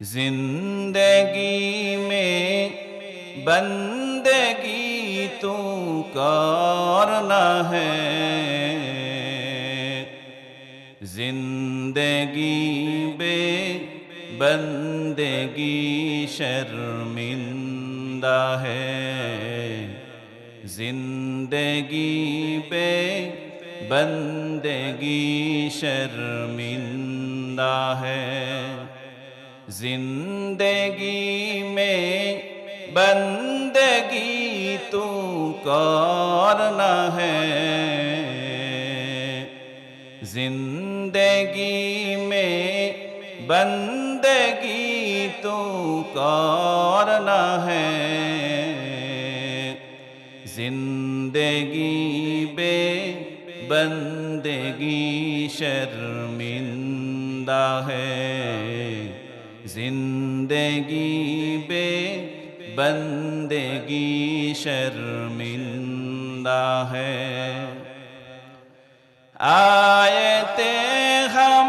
زندگی میں بندگی تو کارنا ہے۔ زندگی بے بندگی شرمندہ ہے۔ زندگی بے بندگی شرمندہ ہے۔ زندگی میں بندگی تو کارنا ہے۔ زندگی میں بندگی تو کارنا ہے۔ زندگی بے بندگی شرمندہ ہے۔ زندگی بے بندگی شرمندہ ہے آئے ہم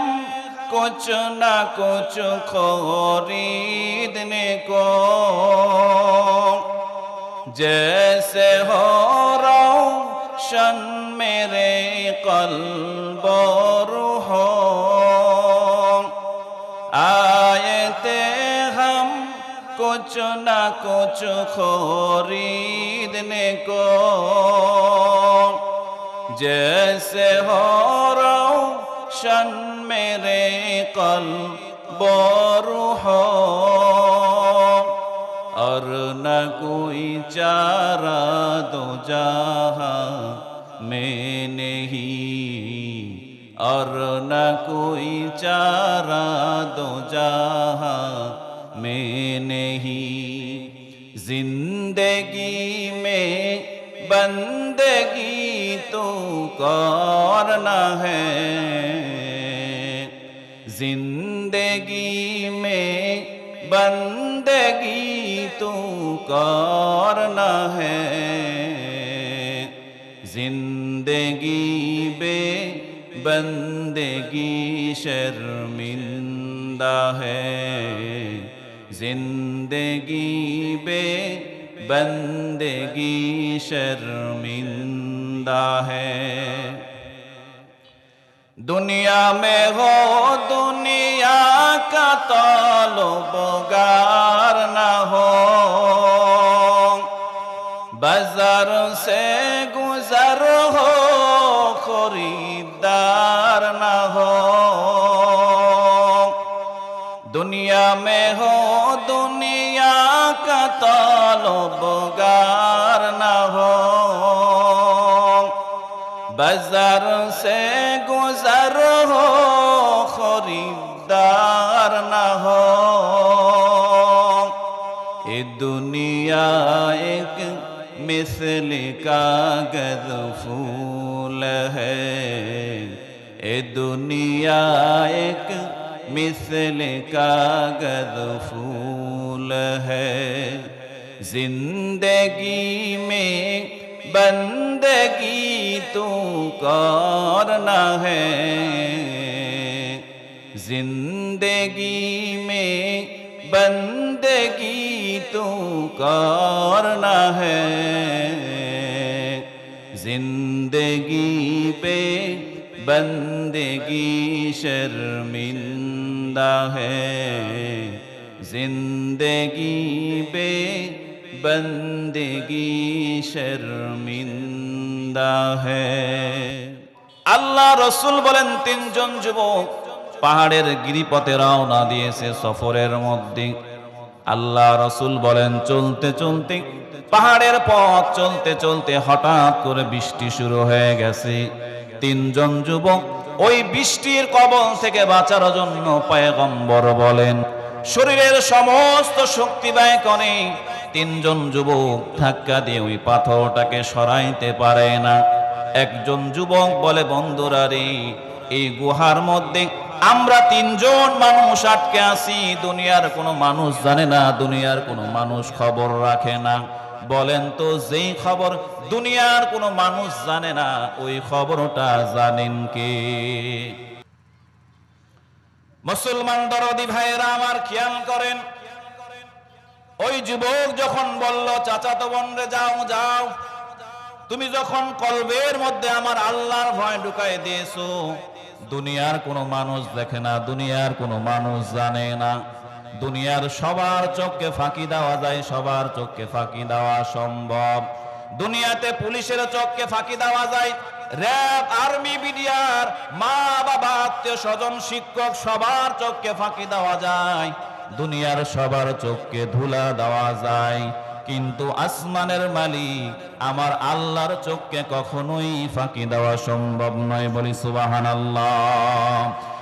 کچھ نہ کچھ خریدنے کو جیسے ہو روشن میرے قلبوں कुछ न कुछ खरीदने को जैसे हो रोशन मेरे कल बोरू हो और न कोई चारा दो जहा में नहीं और न कोई चारा दो जहा में نہیں۔ زندگی میں بندگی تو کورنا ہے۔ زندگی میں بندگی تو کورنا ہے۔ زندگی بے بندگی شرمندہ ہے۔ जिंदगी बे बंदगी शर्मिंदा है दुनिया में हो दुनिया का तालो बगार न हो बाजार से गुजर हो खरीदार न हो दुनिया में हो दुनिया का तालो बगार न हो बाजार से गुजर हो खरीदार न हो ये दुनिया एक मिसल कागज फूल है ये दुनिया एक مثل کا گد فول ہے۔ زندگی میں بندگی تو کرنا ہے۔ زندگی میں بندگی تو کرنا ہے۔ زندگی پہ بندگی شرمن शर्मिंदा है जिंदगी पे बंदगी शर्मिंदा है আল্লাহ রসুল বলেন তিনজন যুবক পাহাড়ের গিরিপথে রওনা দিয়েছে সফরের মধ্যে আল্লাহ রসুল বলেন চলতে চলতে পাহাড়ের পথ চলতে চলতে হঠাৎ করে বৃষ্টি শুরু হয়ে গেছে তিনজন যুবক ওই বৃষ্টির কবল থেকে বাঁচার জন্য পয়গম্বর বলেন, শরীরের সমস্ত শক্তি ব্যয় করে তিনজন যুবক ধাক্কা দিয়ে ওই পাথরটাকে সরাইতে পারে না। একজন যুবক বলে, বন্ধুরা রে, এই গুহার মধ্যে আমরা তিনজন মানুষ আটকে আছি, দুনিয়ার কোনো মানুষ জানে না, দুনিয়ার কোনো মানুষ খবর রাখে না। বলেন তো, যেই খবর দুনিয়ার কোনো মানুষ জানে না, ওই খবরটা জানেন কে? মুসলমান দরদি ভাইয়েরা আমার খেয়াল করেন, ওই যুবক যখন বলল, চাচাতো বোন রে যাও যাও। তুমি যখন কলবের মধ্যে আমার আল্লাহর ভয় ঢুকাই দিয়েছ, দুনিয়ার কোনো মানুষ দেখে না, দুনিয়ার কোনো মানুষ জানে না। দুনিয়ার সবার চোখকে ফাঁকি দেওয়া যায়, সবার চোখকে ফাঁকি দেওয়া সম্ভব। দুনিয়াতে পুলিশের চোখকে ফাঁকি দেওয়া যায়, র্যাব, আর্মি, বিডিআর, মা, বাবা, আত্মীয় স্বজন, শিক্ষক, সবার চোখকে ফাঁকি দেওয়া যায়, দুনিয়ার সবার চোখকে ধুলা দেওয়া যায়। কিন্তু আসমানের মালিক আমার আল্লাহর চোখকে কখনোই ফাঁকি দেওয়া সম্ভব নয় বলি সুবাহান আল্লাহ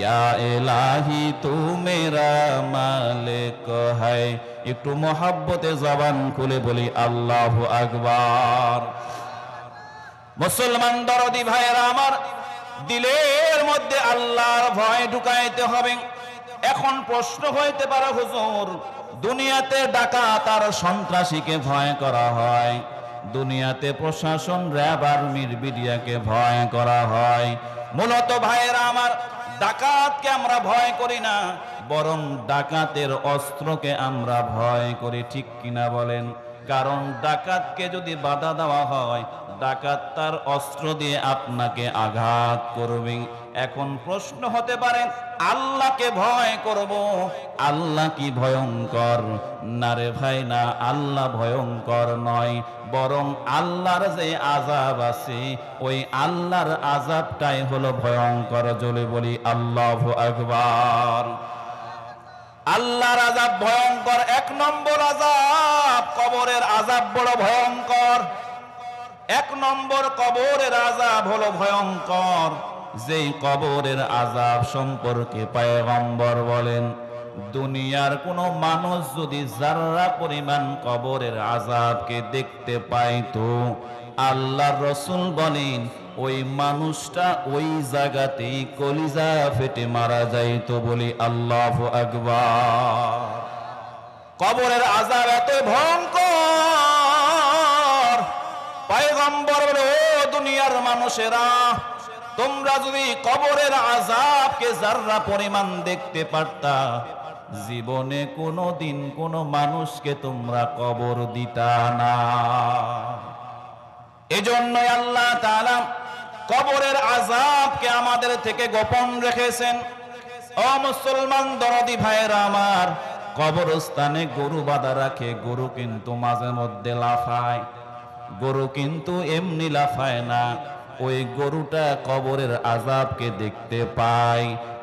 ইয়া এলাহি তু মালিক হাই একটু মহাব্বতে জবান খুলে বলি আল্লাহ আকবার মুসলমান দরদি ভাইয়েরা আমার, দিলের মধ্যে আল্লাহর ভয় ঢুকাইতে হবে। এখন প্রশ্ন হইতে পারে, হুজুর, দুনিয়াতে ডাকাত আর সন্ত্রাসীকে ভয় করা হয়। দুনিয়াতে প্রশাসন, র্যাব, আর্মির বিডিয়াকে ভয় করা হয়। মূলত ভাইয়েরা আমার ডাকাতকে আমরা ভয় করি না, বরং ডাকাতের অস্ত্রকে আমরা ভয় করি, ঠিক কিনা বলেন? কারণ ডাকাতকে যদি বাধা দেওয়া হয়, ডাকাত তার অস্ত্র দিয়ে আপনাকে আঘাত করবে। এখন প্রশ্ন হতে পারে, আল্লাহকে ভয় করব? আল্লাহ কি ভয়ঙ্কর? না রে ভাই, না, আল্লাহ ভয়ঙ্কর নয়। বরং আল্লাহর যে আজাব আছে, ওই আল্লাহর আজাবটাই হলো ভয়ঙ্কর জলে বলি আল্লাহ আকবার। আল্লাহর আজাব ভয়ঙ্কর, এক নম্বর আজাব কবরের আজাব বড় ভয়ঙ্কর। এক নম্বর কবরের আজাব হলো ভয়ঙ্কর, যেই কবরের আজাব সম্পর্কে পায়গম্বর বলেন দুনিয়ার কোনো মানুষ যদি যারা পরিমাণ কবরের আজাবকে দেখতে পাইতো আল্লাহ রসুল বলেন, ওই মানুষটা ওই জায়গাতেই কলিজা ফেটে মারা যাইতো বলি আল্লাহ আকবার। কবরের আজাব এত ভয়ঙ্কর। পায়গম্বর ও দুনিয়ার মানুষেরা, তোমরা যদি কবরের আজাবকে যার্রা পরিমাণ দেখতে পারতা জীবনে কোনো দিন কোনো মানুষকে তোমরা কবর দিতা না। এজন্যই আল্লাহ তাআলা কবরের আজাবকে আমাদের থেকে গোপন রেখেছেন। ও মুসলমান দরদি ভাইয়েরা আমার, কবরস্থানে গরু বাঁধা রাখে, গরু কিন্তু মাঝে মধ্যে লাফায়। গরু কিন্তু এমনি লাফায় না, ওই গরুটা কবরের আজাবকে দেখতে পায়।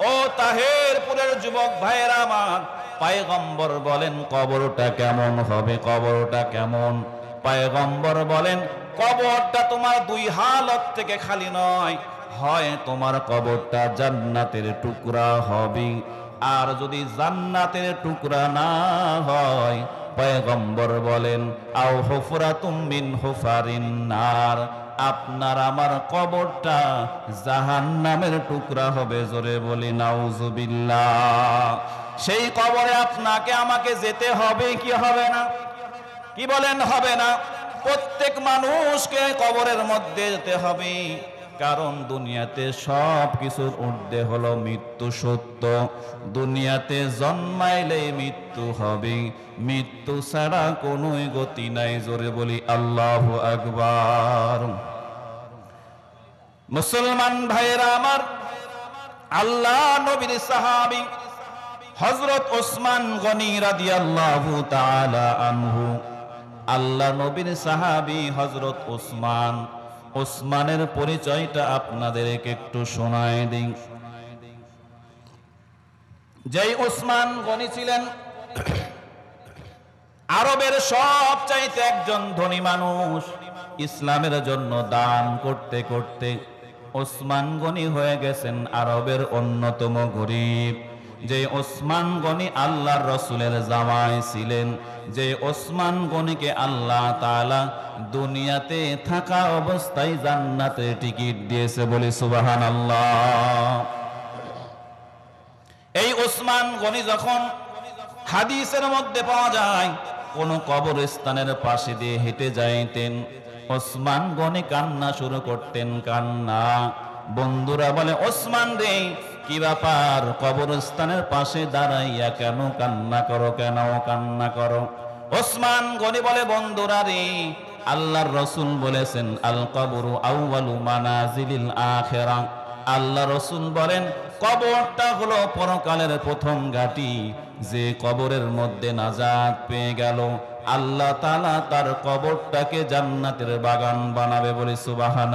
ও তাহেরপুরের যুবক ভাইয়েরা আমার, পায়গম্বর বলেন কবরটা কেমন হবে, কবরটা কেমন? পায়গম্বর বলেন, কবরটা তোমার দুই হালত থেকে খালি নয়, হয় তোমার কবরটা জান্নাতের টুকরা হবে। আর যদি জান্নাতের টুকরা না হয়, পয়গম্বর বলেন, আও হুফরাতুম তুমিন হুফারিন নার। আপনার আমার কবরটা জাহান নামের টুকরা হবে, জোরে বলি, নাউজুবিল্লাহ। সেই কবরে আপনাকে, আমাকে যেতে হবে, কি হবে না? কি বলেন, হবে না? প্রত্যেক মানুষকে কবরের মধ্যে যেতে হবে। কারণ দুনিয়াতে সব কিছুর ঊর্ধ্বে হলো মৃত্যু সত্য। দুনিয়াতে জন্মাইলে মৃত্যু হবে। মৃত্যু ছাড়া কোনোই গতি নাই, জোরে বলি আল্লাহ আকবার। মুসলমান ভাইয়েরা আমার, আল্লাহ নবীর সাহাবি হজরত ওসমান গনি রাদিয়াল্লাহু তাআলা আনহু, আল্লাহ নবীর সাহাবী হজরত ওসমান ওসমানের পরিচয়টা আপনাদেরকে একটু শোনায় দিই। যেই ওসমান গনি ছিলেন, আরবের সব চাইতে একজন ধনী মানুষ, ইসলামের জন্য দান করতে করতে ওসমান গনি হয়ে গেছেন আরবের অন্যতম গরিব। যে ওসমান গনি আল্লাহর রসুলের জামাই ছিলেন, যে ওসমান গনিকে আল্লাহ তালা দুনিয়াতে থাকা অবস্থায় জান্নাতে টিকিট দিয়েছে বলে সুবাহান আল্লাহ এই ওসমান গনি যখন হাদিসের মধ্যে পাওয়া যায়, কোন কবরস্থানের পাশে দিয়ে হেঁটে যাইতেন, ওসমান গনি কান্না শুরু করতেন কান্না। বন্ধুরা বলে, ওসমান রে কি ব্যাপার? কবরস্থানের পাশে দাঁড়াইয়া কেন কান্না করো কেন? কান্না করো। ওসমান গনি বলে, বন্ধুরা রে, আল্লাহর রসুল বলেছেন আল কবরু আউয়ালু মানাজিলিল আখেরা। আল্লাহ রসুল বলেন, কবরটা হলো পরকালের প্রথম ঘাটি। যে কবরের মধ্যে নাজাত পেয়ে গেল, আল্লাহ তালা তার কবরটাকে জান্নাতের বাগান বানাবে বলে সুবাহান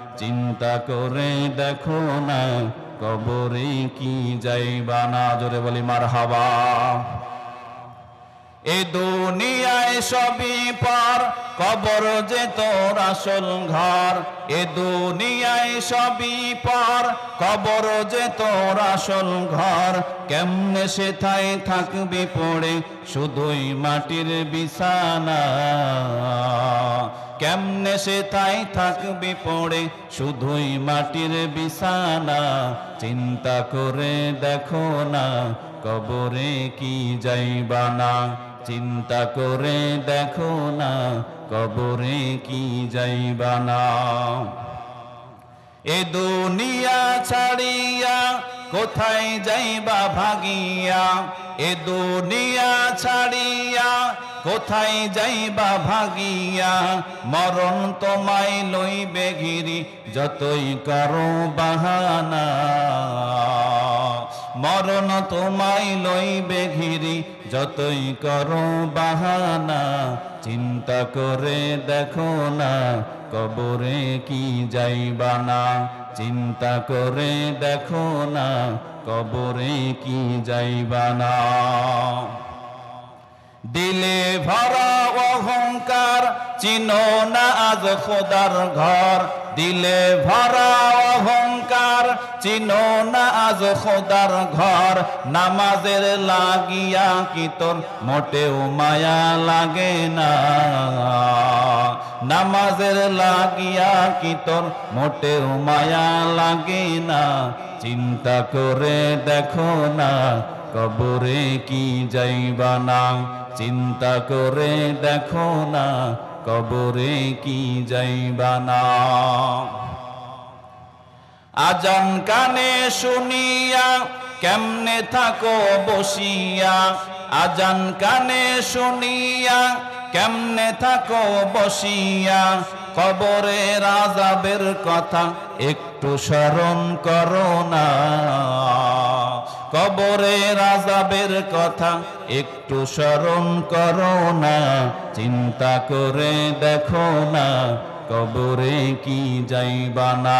চিন্তা করে দেখো না, কবরে কি যাইবা না? জোরে বলি মার হাবা এ দুনিয়ায় সবই পার, কবর যে তোর আসল ঘর। এ দুনিয়ায় সবই পার, কবর যে তোর আসল ঘর। কেমনে সে থাই থাকবি পড়ে শুধুই মাটির বিছানা? কেমনে সে তাই থাকবি পড়ে? শুধুই মাটির বিছানা। চিন্তা করে দেখো না, কবরে কি যাইবা না? চিন্তা করে দেখো না, কবরে কি যাইবা না? এ দুনিয়া ছাড়িয়া কোথায় যাইবা ভাগিয়া? এ দুনিয়া ছাড়িয়া কোথায় যাইবা ভাগিয়া? মরণ তোমায় লইবে গিরি যতই করো বাহানা। মরণ তোমায় লইবে ঘিরি যতই করো বাহানা, চিন্তা করে দেখো না কবরে কি যাইবা না। চিন্তা করে দেখো না কবরে কি যাইবা না। দিলে ভরা অহংকার চিনো না আজ খোদার ঘর। দিলে ভরা চিনো না আজ খোদার ঘর। নামাজের লাগিয়া কি তোর? মোটেও মায়া লাগে না। নামাজের লাগিয়া কি তোর? মোটেও মায়া লাগে না। চিন্তা করে দেখো না, কবরে কি যাইবা না। চিন্তা করে দেখো না, কবরে কি যাইবা না। আজান কানে শুনিয়া, কেমনে থাকো বসিয়া? আজান কানে শুনিয়া, কেমনে থাকো বসিয়া? কবরে রাজাবের কথা, একটু স্মরণ করো না। কবরে রাজাবের কথা, একটু স্মরণ করো না। চিন্তা করে দেখো না, কবরে কি যাইবা না।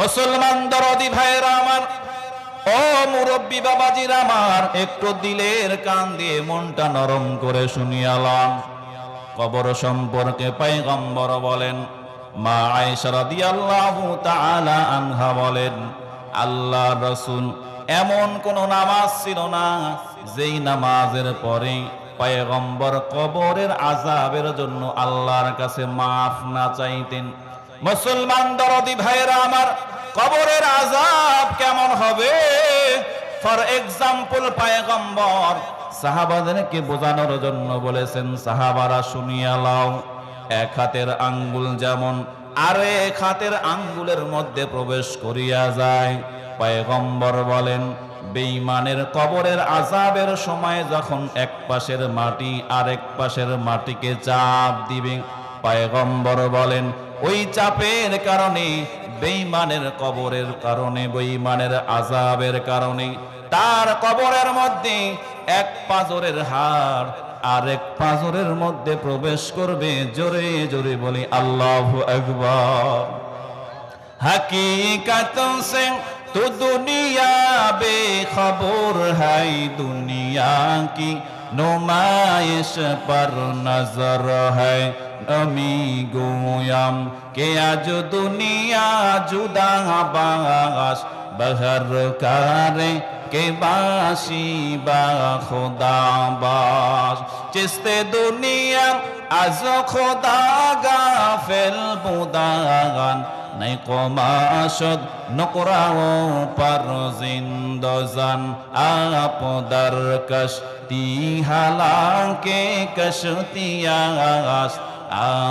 মুসলমান দরদি ভাইরা আমার, ও মুরব্বী বাবাজির আমার, একটু দিলের কান দিয়ে মনটা নরম করে শুনিয়ালাম কবর সম্পর্কে পাইগম্বর বলেন, মা আয়েশা রাদিয়াল্লাহু তাআলা আনহা বলেন, আল্লাহ রসুল, এমন কোন নামাজ ছিল না যেই নামাজের পরে পায়গম্বর কবরের আজাবের জন্য আল্লাহর কাছে মাফ না চাইতেন। মুসলমান দরদি ভাইরা আমার কবরের আজাব কেমন হবে? ফর এক্সাম্পল পায়গম্বর, সাহাবাদেরকে বোঝানোর জন্য বলেছেন, সাহাবারা শুনিয়া লাও, এক হাতের আঙ্গুল যেমন আর এক হাতের আঙ্গুলের মধ্যে প্রবেশ করিয়া যায়। পয়গম্বর বলেন, বেঈমানের কবরের আজাবের সময় যখন এক পাশের মাটি আরেক পাশের মাটিকে চাপ দিবে। পয়গম্বর বলেন ওই চাপের কারণে, বেঈমানের কবরের কারণে, বেঈমানের আজাবের কারণে, তার কবরের মধ্যে এক পাঁজরের হাড় আর এক পাঁজরের মধ্যে প্রবেশ করবে, জোরে জোরে বলি, আল্লাহ আকবর। হকীকত সে, তো দুনিয়া বেখবর হাই দুনিয়া কি? نمائش پر نظر ہے۔ امی گویم کہ آج دنیا جدا باس، بہر کرے کہ باشی با خدا باس۔ چست دنیا از خدا غافل بودان নাই কমাশদ নকরাও পার জিন্দজান আপদার কশতি হালাকে কশতিয়াস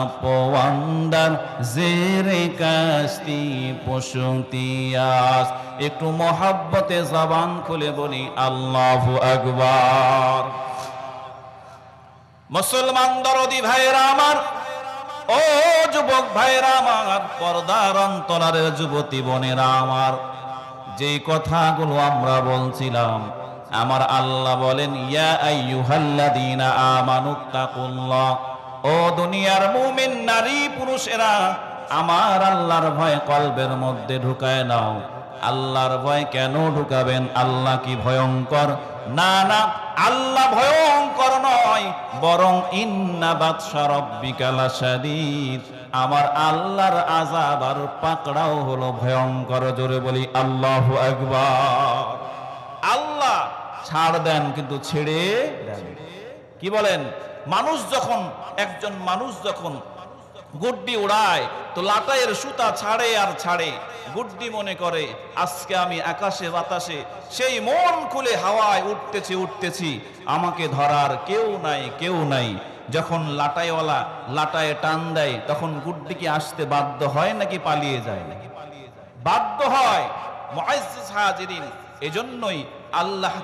আপওয়ান্দার জেরে কাস্তি পশুতিয়াস একটু মহাব্বতে জবান খুলে বলি, আল্লাহ আকবার। মুসলমান দরদি ভাইরা আমার ও যুবক ভাইরা আমার পর্দার অন্তরারের যুবতী বোনেরা আমার যে কথাগুলো আমরা বলছিলাম, আমার আল্লাহ বলেন, ইয়া আইয়ুহাল্লাযীনা আমানুত্তাকুল্লাহ ও দুনিয়ার মুমিন নারী পুরুষেরা, আমার আল্লাহর ভয় কলবের মধ্যে ঢুকায় নাও। আল্লাহর ভয় কেন ঢুকাবেন? আল্লাহ কি ভয়ঙ্কর? না না, আল্লাহ ভয়ঙ্কর নয়, বরং ইন্না বাদশা রব্বিকা লাশাদীদ। আমার আল্লাহর আযাব আর পাকড়াও হলো ভয়ঙ্কর, জোরে বলি আল্লাহু আকবার। আল্লাহ ছাড় দেন, কিন্তু ছেড়ে দেন। কি বলেন? মানুষ যখন, একজন মানুষ যখন গুড্ডি উড়ায়, তো লাটাইয়ের সুতা ছাড়ে আর ছাড়ে। গুড্ডি মনে করে, আজকে আমি আকাশে বাতাসে সেই মন খুলে হাওয়ায় উঠতেছি উঠতেছি। আমাকে ধরার কেউ নাই কেউ নাই। যখন লাটাইওয়ালা লাটায় টান দেয়, তখন গুড্ডি কি আসতে বাধ্য হয় নাকি পালিয়ে যায়? নাকি বাধ্য হয়। মুআজ্জিজ হাজিরিন, এজন্যই আল্লাহ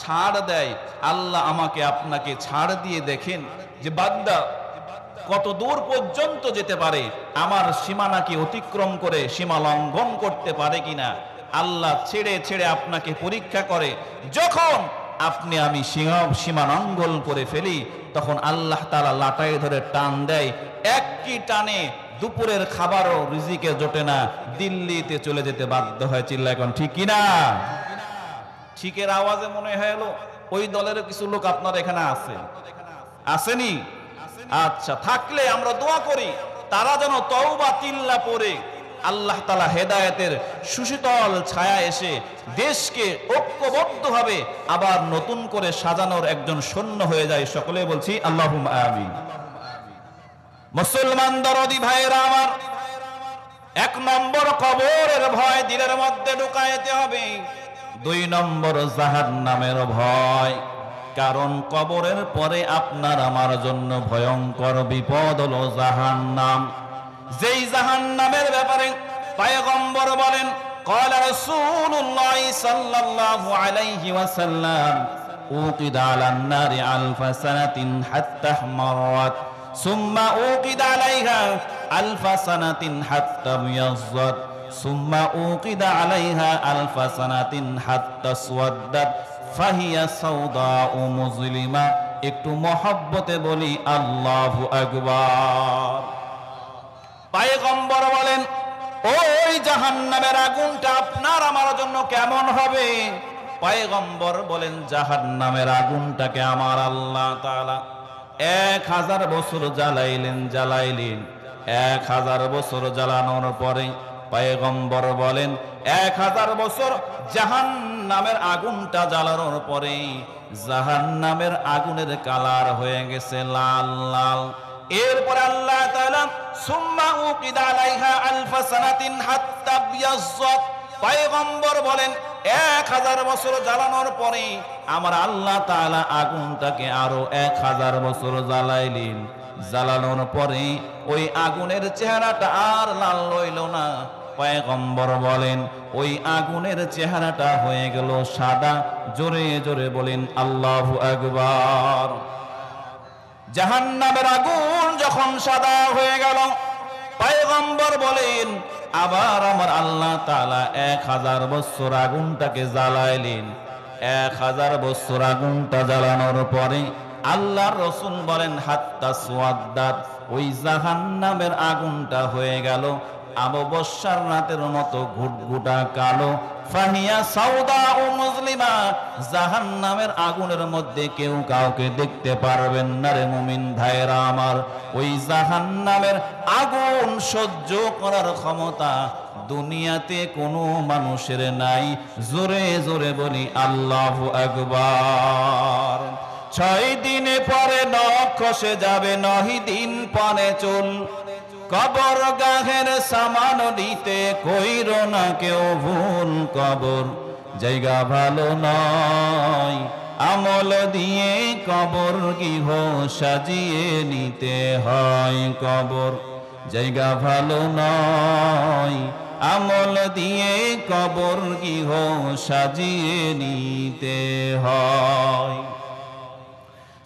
ছাড় দেয়। আল্লাহ আমাকে আপনাকে ছাড় দিয়ে দেখেন যে বান্দা কত দূর পর্যন্ত যেতে পারে? আমার সীমানাকে অতিক্রম করে সীমা লঙ্ঘন করতে পারে কিনা? আল্লাহ ছেড়ে ছেড়ে আপনাকে পরীক্ষা করে। যখন আপনি আমি সীমা সীমানঙ্গল করে ফেলি, তখন আল্লাহ তারা লাটাই ধরে টান দেয়। এক কি টানে দুপুরের খাবারও রিজিকে জোটে না। দিল্লিতে চলে যেতে বাধ্য হয় চিল্লা এখন, ঠিক কিনা ঠিকের আওয়াজে মনে হয় এলো, ওই দলের কিছু লোক আপনার এখানে আছে। আসেনি? আচ্ছা থাকলে আমরা দোয়া করি। তারা যেন তওবা তিল্লা পরে আল্লাহ তালা হেদায়েতের সুশীতল ছায়া এসে দেশকে ঐক্যবদ্ধভাবে আবার নতুন করে সাজানোর একজন সৈন্য হয়ে যায়। সকলে বলছি আল্লাহ মুসলমান দরদি ভাইয়েরা আমার, এক নম্বর কবরের ভয় দিলের মধ্যে ঢুকাইতে হবে। দুই নম্বর জাহান নামের ভয়। কারণ কবরের পরে আপনার আমার জন্য ভয়ঙ্কর বিপদ হলো জাহান নাম যেই জাহান নামের ব্যাপারে পায়গম্বর বলেন قال رسول الله صلى الله عليه وسلم أوقد على النار ألف سنة حتى احمرت ثم أوقد عليها ألف سنة حتى ابيضت ثم أوقد عليها ألف سنة حتى اسودت ফাহিয়া সৌদা ও মুজলিমা, একটু মহব্বতে বলি আল্লাহু আকবার। পায়গম্বর বলেন, ওই জাহান্নামের আগুনটা আপনার আমার জন্য কেমন হবে? পয়গম্বর বলেন, জাহান্নামের আগুনটাকে আমার আল্লাহ তাআলা এক হাজার বছর জ্বালাইলেন জ্বালাইলেন। এক হাজার বছর জ্বালানোর পরে পয়গম্বর বলেন, এক হাজার বছর জাহান নামের আগুনটা জ্বালানোর পরে জাহান নামের আগুনের কালার হয়ে গেছে লাল লাল। এরপরে আল্লাহ তাআলা, সুম্মা উকিদা আলাইহা আলফা সানাতিন হাত্তা বিয়াজ্জাত। পয়গম্বর বলেন, এক হাজার বছর জ্বালানোর পরে আমার আল্লাহ তাআলা আগুনটাকে আরও এক হাজার বছর জ্বালাইলেন। জ্বালানোর পরে ওই আগুনের চেহারাটা আর লাল রইল না। পয়গম্বর বলেন, ওই আগুনের চেহারাটা হয়ে গেল সাদা। জোরে জোরে বলেন, আল্লাহ আকবার। জাহান্নামের আগুন যখন সাদা হয়ে গেল, পয়গম্বর বলেন, আবার আমার আল্লাহ তাআলা এক হাজার বছর আগুনটাকে জ্বালাইলেন। এক হাজার বছর আগুনটা জ্বালানোর পরে আল্লাহর রসুল বলেন, হাত্তা সোয়াদ্দাত। ওই জাহান্নামের আগুনটা হয়ে গেল অমাবস্যার রাতের মতো ঘুটঘুটা কালো। ফাহিয়া সাউদা ও মুসলিমা, জাহান্নামের আগুনের মধ্যে কেউ কাউকে দেখতে পারবেন না রে মুমিন ভাইরা আমার। ওই জাহান্নামের আগুন সহ্য করার ক্ষমতা দুনিয়াতে কোনো মানুষের নাই। জোরে জোরে বলি, আল্লাহ আকবার। ছয় দিনে পরে নখ খসে যাবে নহি দিন পরে চুল। কবর গাহের সামান দিতে কইর না কেউ ভুল কবর। জায়গা ভালো নয়, আমল দিয়ে কবর গৃহ সাজিয়ে নিতে হয় কবর। জায়গা ভালো নয়, আমল দিয়ে কবর গৃহ সাজিয়ে নিতে হয়।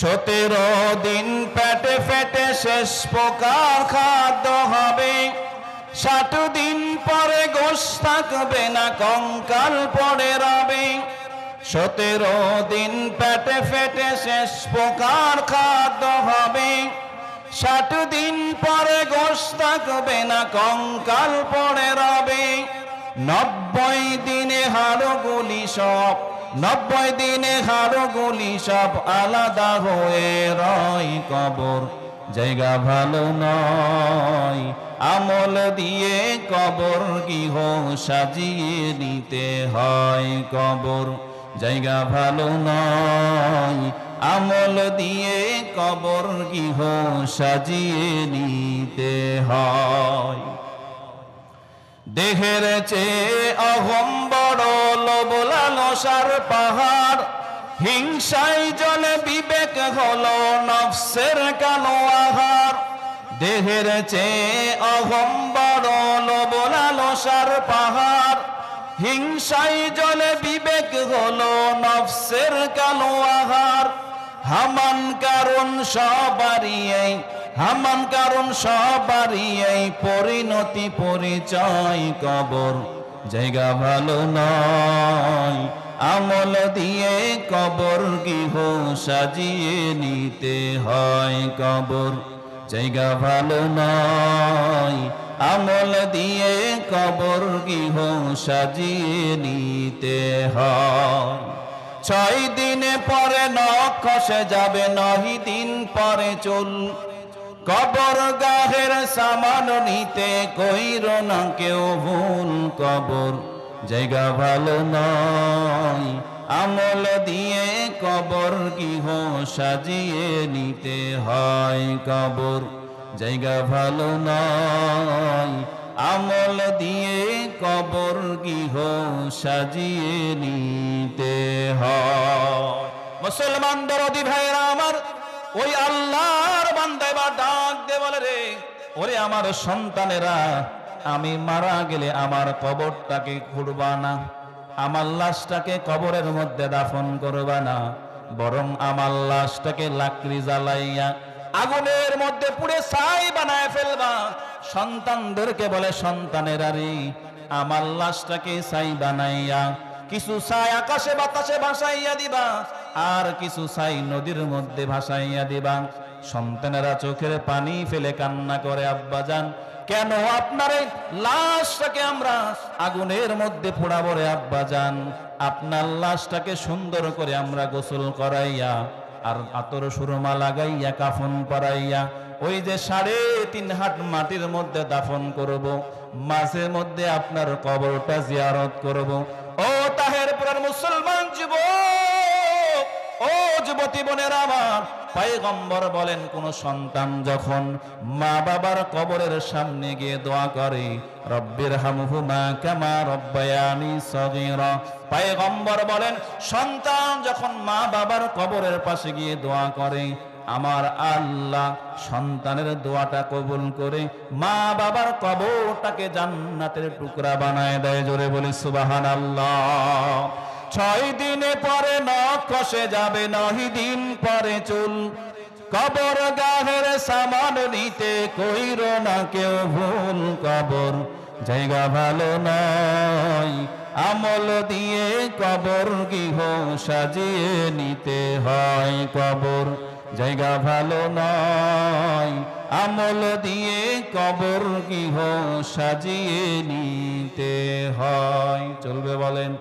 সতেরো দিন পেটে ফেটে শেষ প্রকার খাদ্য হবে। ষাট দিন পরে গোস থাকবে না, কঙ্কাল পড়ে রবে। সতেরো দিন পেটে ফেটে শেষ প্রকার খাদ্য হবে। ষাট দিন পরে গোস থাকবে না, কঙ্কাল পরে রবে। নব্বই দিনে হাড়গুলি সব নব্বই দিনে হাড়গুলি সব আলাদা হয়ে রয় কবর। জায়গা ভালো নয়, আমল দিয়ে কবর গৃহ সাজিয়ে নিতে হয় কবর। জায়গা ভালো নয়, আমল দিয়ে কবর গৃহ সাজিয়ে নিতে হয়। দেহের চেয়ে অহম বড় লোবলালসার পাহাড়। হিংসাই জলে বিবেক হলো নফসের কালো আহার। দেহের চেয়ে অহম বড় লোবলালসার পাহাড়। হিংসাই জলে বিবেক হলো নফসের কালো আহার। হামান কারণ সবারই হামান কারণ সবারই পরিণতি পরিচয় কবর। জায়গা ভালো নয়। আমল দিয়ে কবর গৃহ সাজিয়ে নিতে হয় কবর। জায়গা ভালো নয়, আমল দিয়ে কবর গৃহ সাজিয়ে নিতে হয়। ছয় দিনে পরে খসে যাবে নহি দিন পরে চুল। কবর গাহের সামান নিতে কইর না কেউ ভুল কবর। জায়গা ভালো নয়। আমল দিয়ে কবর গৃহ সাজিয়ে নিতে হয় কবর। জায়গা ভালো নয়। আমল দিয়ে কবর গৃহ সাজিয়ে নিতে হয়। মুসলমান দরদি ভাইরা আমার, ওই আল্লাহর বান্দা এবার ডাক দে বলে রে, ওরে আমার সন্তানেরা আমি মারা গেলে আমার কবরটাকে খুঁড়বা না। আমার লাশটাকে কবরের মধ্যে দাফন করবা না। বরং আমার লাশটাকে লাকড়ি জ্বালাইয়া আগুনের মধ্যে পুড়ে ছাই বানায় ফেলবা। সন্তানদেরকে বলে, সন্তানেরা রে আমার লাশটাকে ছাই বানাইয়া কিছু ছাই আকাশে বাতাসে ভাসাইয়া দিবা আর কিছু ছাই নদীর মধ্যে ভাসাইয়া দিবা। সন্তানেরা চোখের পানি ফেলে কান্না করে, আব্বা যান কেন আপনার এই লাশটাকে আমরা আগুনের মধ্যে পোড়াবো রে আব্বা যান আপনার লাশটাকে সুন্দর করে আমরা গোসল করাইয়া আর আতর সুরমা লাগাইয়া, কাফন পরাইয়া, ওই যে সাড়ে তিন হাট মাটির মধ্যে দাফন করব, মাঝে মধ্যে আপনার কবরটা জিয়ারত করব। ও তাহের পুরার মুসলমান যুবক! ও যুবতী বোনের আমার, পায়গম্বর বলেন, কোন সন্তান যখন মা বাবার কবরের সামনে গিয়ে দোয়া করে, রব্বির হামহুমা কামা রব্বায়ানি সগীরা। পায়গম্বর বলেন, সন্তান যখন মা বাবার কবরের পাশে গিয়ে দোয়া করে, আমার আল্লাহ সন্তানের দোয়াটা কবুল করে, মা বাবার কবরটাকে জান্নাতের টুকরা বানায় দেয়। জোরে বলি সুবাহান আল্লাহ ছয় দিনে পরে নখ কষে যাবে নহি দিন পরে চুল। কবর গাহের সামান নিতে কইর না কেউ ভুল কবর। জায়গা ভালো নয়, আমল দিয়ে কবর গৃহ সাজিয়ে নিতে হয় কবর। জায়গা ভালো নয়, আমল দিয়ে কবর গৃহ সাজিয়ে নিতে হয়। চলবে বলেন।